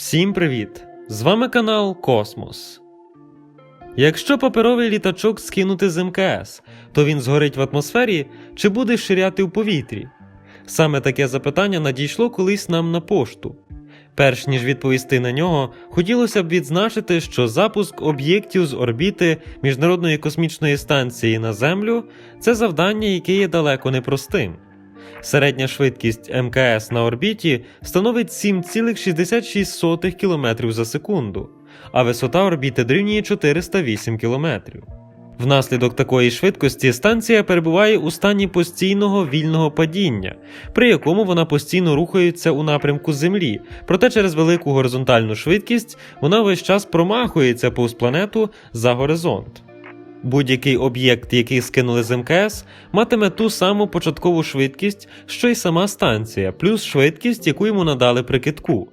Всім привіт! З вами канал Космос. Якщо паперовий літачок скинути з МКС, то він згорить в атмосфері чи буде ширяти в повітрі? Саме таке запитання надійшло колись нам на пошту. Перш ніж відповісти на нього, хотілося б відзначити, що запуск об'єктів з орбіти Міжнародної космічної станції на Землю це завдання, яке є далеко непростим. Середня швидкість МКС на орбіті становить 7,66 км за секунду, а висота орбіти дорівнює 408 км. Внаслідок такої швидкості станція перебуває у стані постійного вільного падіння, при якому вона постійно рухається у напрямку Землі, проте через велику горизонтальну швидкість вона весь час промахується повз планету за горизонт. Будь-який об'єкт, який скинули з МКС, матиме ту саму початкову швидкість, що й сама станція, плюс швидкість, яку йому надали при китку.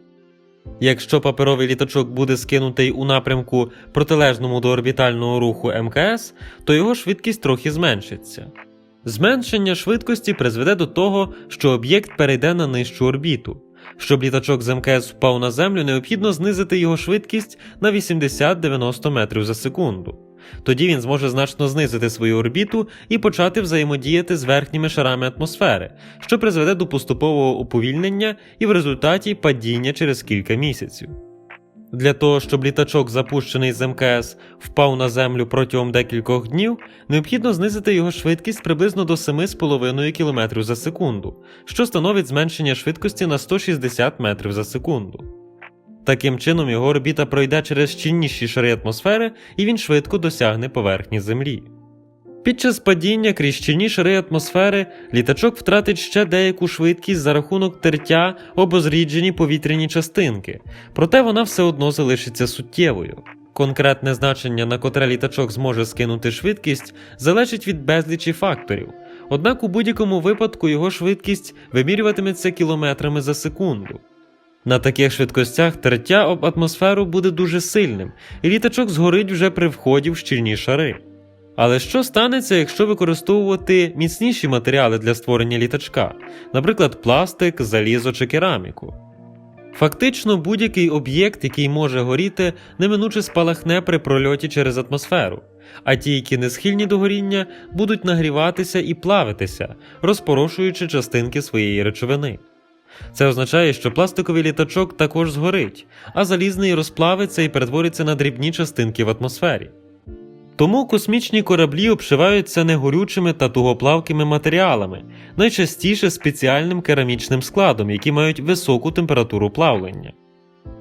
Якщо паперовий літачок буде скинутий у напрямку протилежному до орбітального руху МКС, то його швидкість трохи зменшиться. Зменшення швидкості призведе до того, що об'єкт перейде на нижчу орбіту. Щоб літачок з МКС впав на землю, необхідно знизити його швидкість на 80-90 метрів за секунду. Тоді він зможе значно знизити свою орбіту і почати взаємодіяти з верхніми шарами атмосфери, що призведе до поступового уповільнення і в результаті падіння через кілька місяців. Для того, щоб літачок, запущений з МКС, впав на землю протягом декількох днів, необхідно знизити його швидкість приблизно до 7,5 км за секунду, що становить зменшення швидкості на 160 метрів за секунду. Таким чином, його орбіта пройде через щільніші шари атмосфери і він швидко досягне поверхні Землі. Під час падіння крізь щільні шари атмосфери літачок втратить ще деяку швидкість за рахунок тертя об озріджені повітряні частинки, проте вона все одно залишиться суттєвою. Конкретне значення, на котре літачок зможе скинути швидкість, залежить від безлічі факторів. Однак у будь-якому випадку його швидкість вимірюватиметься кілометрами за секунду. На таких швидкостях тертя об атмосферу буде дуже сильним, і літачок згорить вже при вході в щільні шари. Але що станеться, якщо використовувати міцніші матеріали для створення літачка, наприклад, пластик, залізо чи кераміку? Фактично, будь-який об'єкт, який може горіти, неминуче спалахне при прольоті через атмосферу, а ті, які не схильні до горіння, будуть нагріватися і плавитися, розпорошуючи частинки своєї речовини. Це означає, що пластиковий літачок також згорить, а залізний розплавиться і перетвориться на дрібні частинки в атмосфері. Тому космічні кораблі обшиваються негорючими та тугоплавкими матеріалами, найчастіше спеціальним керамічним складом, які мають високу температуру плавлення.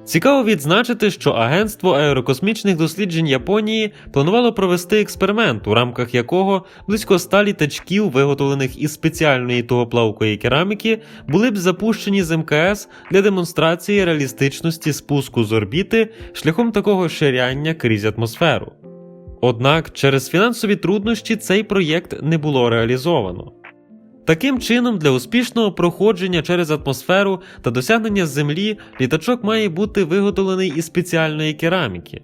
Цікаво відзначити, що Агентство аерокосмічних досліджень Японії планувало провести експеримент, у рамках якого близько ста літачків, виготовлених із спеціальної тугоплавкої кераміки, були б запущені з МКС для демонстрації реалістичності спуску з орбіти шляхом такого ширяння крізь атмосферу. Однак через фінансові труднощі цей проєкт не було реалізовано. Таким чином, для успішного проходження через атмосферу та досягнення Землі літачок має бути виготовлений із спеціальної кераміки.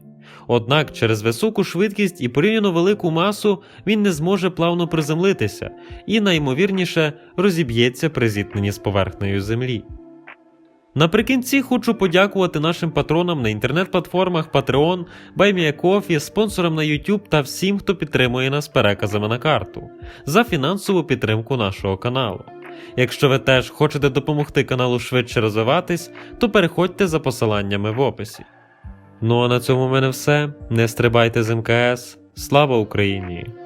Однак через високу швидкість і порівняно велику масу він не зможе плавно приземлитися і, найімовірніше, розіб'ється при зіткненні з поверхнею Землі. Наприкінці хочу подякувати нашим патронам на інтернет-платформах Patreon, BuyMeACoffee, спонсорам на YouTube та всім, хто підтримує нас переказами на карту за фінансову підтримку нашого каналу. Якщо ви теж хочете допомогти каналу швидше розвиватись, то переходьте за посиланнями в описі. Ну а на цьому в мене все. Не стрибайте з МКС. Слава Україні!